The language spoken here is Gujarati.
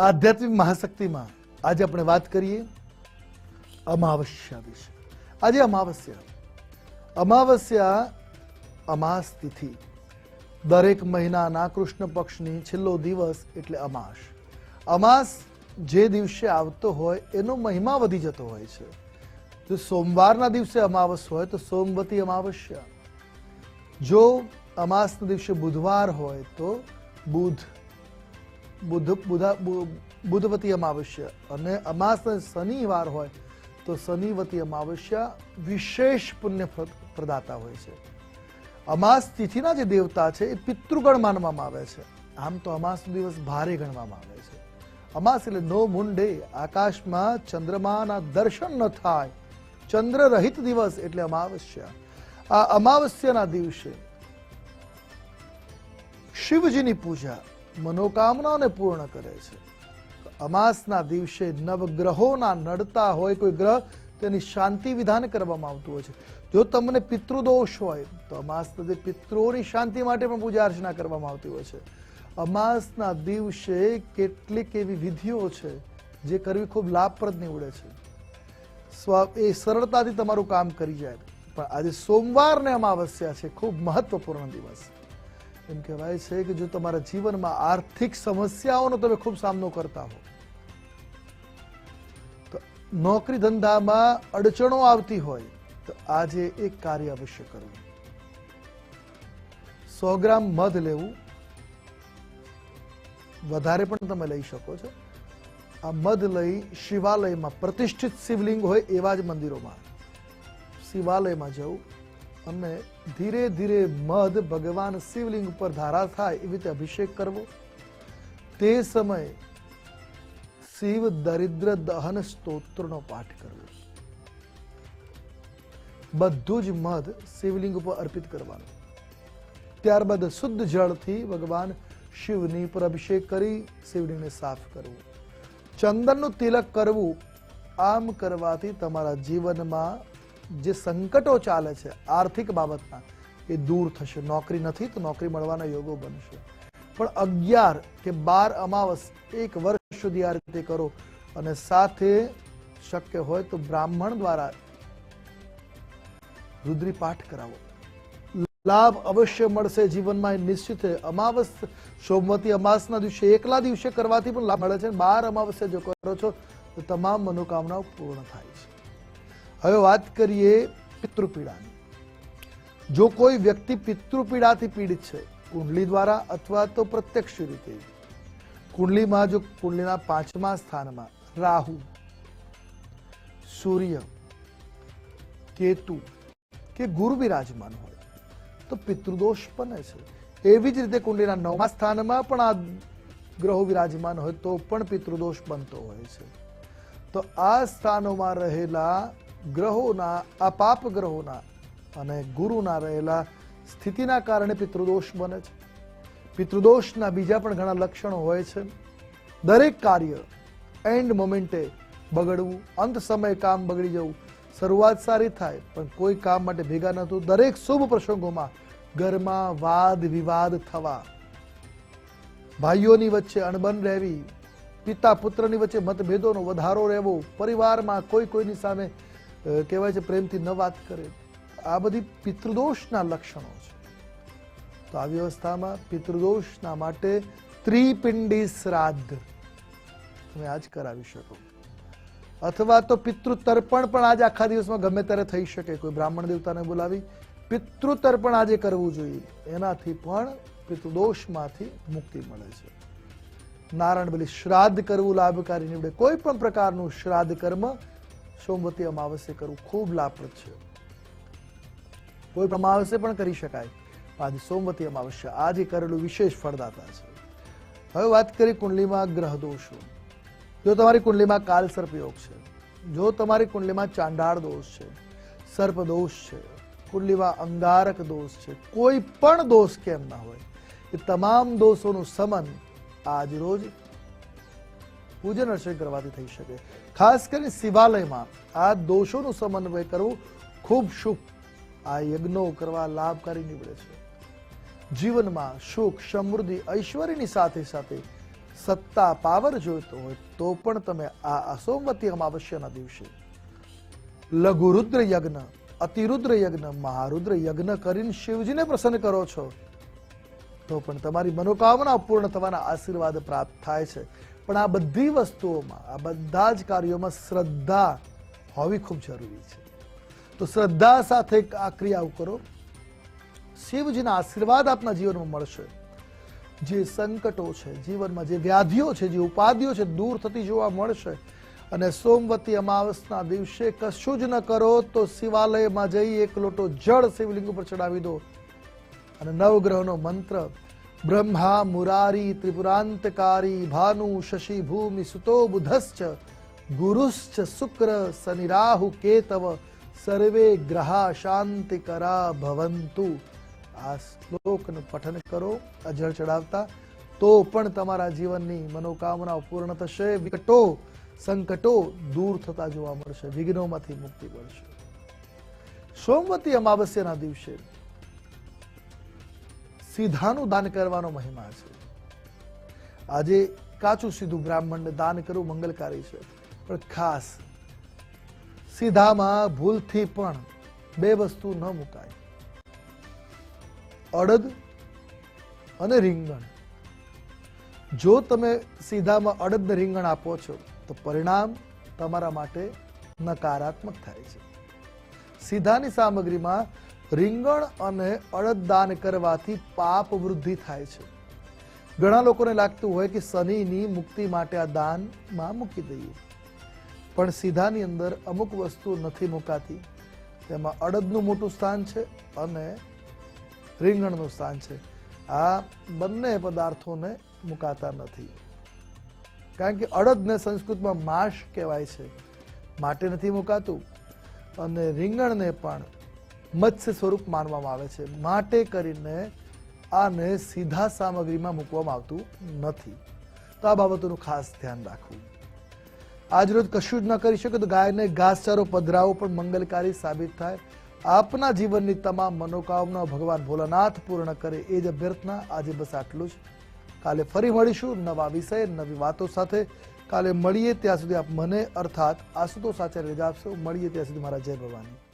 આધ્યાત્મિક મહાશક્તિમાં આજે આપણે વાત કરીએ અમાવસ્યા વિશે. આજે અમાવસ્યા. અમાવસ્યા અમાસ તિથિ દરેક મહિનાના કૃષ્ણ પક્ષની છેલ્લો દિવસ એટલે અમાસ. અમાસ જે દિવસે આવતો હોય એનો મહિમા વધી જતો હોય છે. જો સોમવારના દિવસે અમાવસ હોય તો સોમવતી અમાવસ્યા. જો અમાસના દિવસે બુધવાર હોય તો બુધ બુધ બુધા બુધવતી અમાવસ્યા અને અમાસ શનિવાર હોય તો શનિવતી અમાવસ્યા વિશેષ પુણ્ય પ્રદાતા હોય છે. અમાસ તિથિના જે દેવતા છે એ પિતૃગણ માનવામાં આવે છે. આમ તો અમાસનો દિવસ ભારે ગણવામાં આવે છે. અમાસ એટલે નો મુંડે આકાશમાં ચંદ્રમાના દર્શન ન થાય. ચંદ્ર રહિત દિવસ એટલે અમાવસ્યા. આ અમાવસ્યાના દિવસે શિવજીની પૂજા મનોકામનાને પૂર્ણ કરે છે. અમાસના દિવસે નવગ્રહોના નડતા હોય, કોઈ ગ્રહ તેની શાંતિ વિધાન કરવામાં આવતું હોય છે. જો તમને પિતૃદોષ હોય, તો દિવસે પિતૃઓની શાંતિ માટે પણ પૂજા અર્ચના કરવામાં આવતી હોય છે. અમાસના દિવસે કેટલીક એવી વિધિઓ છે, જે કરવી ખૂબ લાભપ્રદ નીવડે છે. સ્વ, એ સરળતાથી તમારું કામ કરી જાય. પણ આજે સોમવારને અમાવસ્યા છે, ખૂબ મહત્વપૂર્ણ દિવસ. એમ કહેવાય છે કે જો તમારા જીવનમાં આર્થિક સમસ્યાઓનો તમે ખૂબ સામનો કરતા હો, તો નોકરી ધંધામાં અડચણો આવતી હોય તો આજે એક કાર્ય અવશ્ય કરવું. સો ગ્રામ મધ લેવું, વધારે પણ તમે લઈ શકો છો. આ મધ લઈ શિવાલયમાં પ્રતિષ્ઠિત શિવલિંગ હોય એવા જ મંદિરોમાં. શિવાલયમાં જવું અને ધીરે ધીરે મધ ભગવાન શિવલિંગ ઉપર ધારા થાય એવી રીતે અભિષેક કરવો. તે સમયે શિવ દરિદ્ર દહન સ્તોત્રનો પાઠ કરવો. બધું જ મધ શિવલિંગ ઉપર અર્પિત કરવાનું. ત્યારબાદ શુદ્ધ જળથી ભગવાન શિવની પર અભિષેક કરી શિવલિંગને સાફ કરવું. ચંદનનું તિલક કરવું, આમ કરવાથી તમારા જીવનમાં જે સંકટો ચાલે છે આર્થિક બાબતના એ દૂર થશે. નોકરી નથી તો નોકરી મળવાના યોગો બનશે. પણ અગિયાર કે બાર અમાવસ એક વર્ષ સુધી આ રીતે કરો અને સાથે શક્ય હોય તો બ્રાહ્મણ દ્વારા રુદ્રી કરાવો. લાભ અવશ્ય મળશે જીવનમાં નિશ્ચિત અમાવસ સોમવતી અમાસના દિવસે, એકલા દિવસે કરવાથી પણ લાભ મળે છે. બાર અમાવસ્યા જો કરો છો, તો તમામ મનોકામનાઓ પૂર્ણ થાય છે. હવે વાત કરીએ પિતૃપીડાની. જો કોઈ વ્યક્તિ પિતૃપીડાથી પીડિત છે, કુંડલી દ્વારા અથવા તો પ્રત્યક્ષ રીતે, કુંડલીમાં જો કુંડલીના પાંચમા સ્થાનમાં રાહુ, સૂર્ય, કેતુ કે ગુરુ બિરાજમાન હોય, તો પિતૃદોષ બને છે. એવી જ રીતે કુંડલીના નવમા સ્થાનમાં પણ આ ગ્રહો વિરાજમાન હોય તો પણ પિતૃદોષ બનતો હોય છે. તો આ સ્થાનોમાં રહેલા ગ્રહોના, આ પાપ ગ્રહોના અને ગુરુના રહેલા સ્થિતિના કારણે પિતૃદોષ બને છે. પિતૃદોષના બીજા પણ ઘણા લક્ષણો હોય છે. દરેક કાર્ય એન્ડ મોમેન્ટે બગડવું, અંત સમયે કામ બગડી જવું, શરૂઆત સારી થાય, પણ કોઈ કામ માટે ભેગા ન થવું, દરેક શુભ પ્રસંગોમાં ઘરમાં વાદ વિવાદ થવા. ભાઈઓની વચ્ચે અણબન રહેવી, પિતા પુત્રની વચ્ચે મતભેદોનો વધારો રહેવો, પરિવારમાં કોઈ કોઈની સામે કહેવાય છે પ્રેમથી ન વાત કરે. આ બધી પિતૃદોષના લક્ષણો છે. તો આ વ્યવસ્થામાં પિતૃદોષના માટે ત્રિપિંડી શ્રાદ્ધ તમે આજ કરાવી શકો. અથવા તો પિતૃ તર્પણ પણ આજે આખા દિવસમાં ગમે ત્યારે થઈ શકે. કોઈ બ્રાહ્મણ દેવતાને બોલાવી પિતૃ તર્પણ આજે કરવું જોઈએ. એનાથી પણ પિતૃદોષમાંથી મુક્તિ મળે છે. નારાયણ બલી શ્રાદ્ધ કરવું લાભકારી નીવડે. કોઈ પણ પ્રકારનું શ્રાદ્ધ કર્મ સોમવતી અમાવસ્ય કરવું ખૂબ લાભપ્રદ છે. કોઈ અમાવસ્ય પણ કરી શકાય. આજે સોમવતી અમાવસ્યા, આજે કરેલું વિશેષ ફળદાતા છે. હવે વાત કરી કુંડલીમાં ગ્રહ દોષો. જો તમારી કુંડલીમાં કાલ સર્પ યોગ છે, જો તમારી કુંડલીમાં ચાંડાળ દોષ છે, સર્પ દોષ છે, કુંડલીમાં અંગારક દોષ છે, કોઈ પણ દોષ કેમ ના હોય, એ તમામ દોષોનું સમન આજ રોજ પૂજન અર્ચન કરવાથી થઈ શકે. ખાસ કરીને શિવાલયમાં આ દોષોનું સમન્વય કરવું ખૂબ શુભ. આ યજ્ઞો કરવા લાભકારી નીવડે છે. જીવનમાં સુખ, સમૃદ્ધિ, ઐશ્વર્યની સાથે સાથે સત્તા, પાવર જોઈતો હોય તો પણ તમે આ અસોમવતી અમાવસ્યાના દિવસે લઘુરુદ્ર યજ્ઞ અતિરુદ્ર યજ્ઞ, મહારુદ્ર યજ્ઞ કરીને શિવજીને પ્રસન્ન કરો છો. તો પણ તમારી મનોકામના પૂર્ણ થવાના આશીર્વાદ પ્રાપ્ત થાય છે. પણ આ બધી વસ્તુઓમાં, આ બધા જ કાર્યોમાં શ્રદ્ધા હોવી ખૂબ જરૂરી છે. તો શ્રદ્ધા સાથે આ ક્રિયાઓ કરો. શિવજીના આશીર્વાદ આપના જીવનમાં મળશે. જે સંકટો છે, જીવનમાં જે વ્યાધિઓ છે, જે ઉપાધિઓ છે, દૂર થતી જોવા મળશે. અને સોમવતી અમાવસના દિવસે કશું જ ન કરો તો શિવાલયમાં જઈ એક લોટો જળ શિવલિંગ ઉપર ચડાવી દો. અને નવગ્રહનો મંત્ર બ્રહ્મા મુરારી ત્રિપુરાંતકારી ભાનુ શશી ભૂમિ સુતો બુધશ્ચ ગુરુશ્ચ શુક્ર શનિરાહુ કેતવ સર્વે ગ્રહા શાંતિકરા ભવંતુ આ શ્લોકનું પઠન કરો અજળ ચડાવતા તો પણ તમારા જીવનની મનોકામનાઓ પૂર્ણ થશે વિકટો સંકટો દૂર થતા જોવા મળશે, વિઘ્નોમાંથી મુક્તિ મળશે। સોમવતી અમાવસ્યાના દિવસે સીધાનું દાન કરવાનો મહિમા છે. આજે કાચું સીધું બ્રાહ્મણને દાન કરવું મંગલકારી છે. પણ ખાસ સીધામાં ભૂલથી પણ બે વસ્તુ ન મુકાય. અડદ અને રીંગણ. જો તમે સીધામાં અડદ રીંગણ આપો છો, તો પરિણામ તમારા માટે નકારાત્મક થાય છે. સીધાની સામગ્રીમાં રીંગણ અને અડદ દાન કરવાથી પાપ વૃદ્ધિ થાય છે. ઘણા લોકોને લાગતું હોય કે શનિની મુક્તિ માટે આ દાનમાં મૂકી દઈએ. પણ સીધાની અંદર અમુક વસ્તુ નથી મુકાતી. તેમાં અડદનું મોટું સ્થાન છે અને રીંગણનું સ્થાન છે. આ બંને પદાર્થોને મુકાતા નથી. કારણ કે અડદને સંસ્કૃતમાં માશ કહેવાય છે. માટે નથી મુકાતું. અને રીંગણને પણ મત્સ્ય સ્વરૂપ માનવામાં આવે છે. માટે કરીને આને સીધા સામગ્રીમાં મૂકવામાં આવતું નથી. તો આ બાબતોનું ખાસ ધ્યાન રાખવું. આજરોજ કશું જ ન કરી શકે તો ગાયને ઘાસચારો પધરાવો પણ મંગલકારી સાબિત થાય. આપના જીવનની તમામ મનોકામના ભગવાન ભોલાનાથ પૂર્ણ કરે એ જ અભ્યર્થના આજે બસ આટલું જ. કાલે ફરી મળીશું નવા વિષય, નવી વાતો સાથે. કાલે મળીએ ત્યાં સુધી આપ મને અર્થાત આશુતોષ આચાર્ય રજા આપશો મળીએ ત્યાં સુધી મારા જય ભવાની.